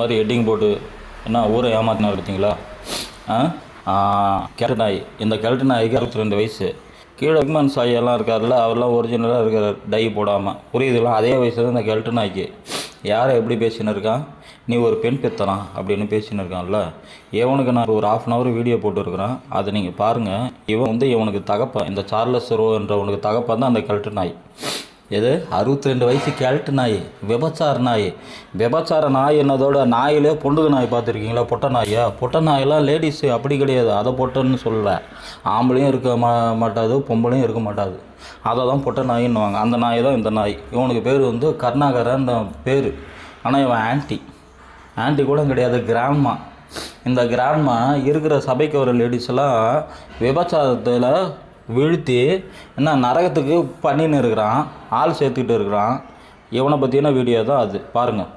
மாதிரி ஹெட்டிங் போட்டு என்ன ஊரை ஏமாத்தினா பார்த்தீங்களா? கேரட் கெல்ட் நாய். இந்த கேரட் நாய்க்கு அறுபத்தி ரெண்டு வயசு. கீழே விக்மன் சாய் எல்லாம் இருக்கார்ல அவர்லாம் ஒரிஜினலாக இருக்கிறார் டை போடாமல் புரியுதுங்களா அதே வயசில் தான் இந்த கெல்ட் நாய்க்கு. யாரை எப்படி பேசின்னு இருக்கான்? நீ ஒரு பெண் பெத்தலாம் அப்படின்னு பேசின்னு இருக்கான்ல. இவனுக்கு நான் ஒரு ஆஃப் அன் ஹவர் வீடியோ போட்டுருக்குறேன். அதை நீங்கள் பாருங்கள் இவன் வந்து இவனுக்கு தகப்பன் இந்த சார்லஸ் ரோ என்றவனுக்கு தகப்பன் தான் அந்த கெல்ட் நாய். எது? அறுபத்தி ரெண்டு வயசு கேல்ட் நாய் விபச்சார நாய். விபச்சார நாய் என்னதோட நாயிலே பொண்டுக நாய் பார்த்துருக்கீங்களா? பொட்டை நாயா? பொட்டை நாயெல்லாம் லேடிஸு அப்படி கிடையாது. அதை பொட்டைன்னு சொல்லலை. ஆம்பளையும் இருக்க மா மாட்டாது பொம்பளையும் இருக்க மாட்டாது. அதை தான் பொட்டை நாயின்னுவாங்க. அந்த நாய் தான் இந்த நாய். இவனுக்கு பேர் வந்து கருணாகரன் பேர். ஆனால் இவன் ஆன்டி ஆன்டி கூட கிடையாது கிராண்ட்மா இந்த கிராண்ட்மா இருக்கிற சபைக்கு வர லேடிஸ் எல்லாம் விபச்சாரத்தில் வீழ்த்தி என்ன நரகத்துக்கு பண்ணின்னு இருக்கிறான் ஆள் சேர்த்துக்கிட்டு இருக்கிறான். இவனை பற்றின வீடியோ தான் அது. பாருங்கள்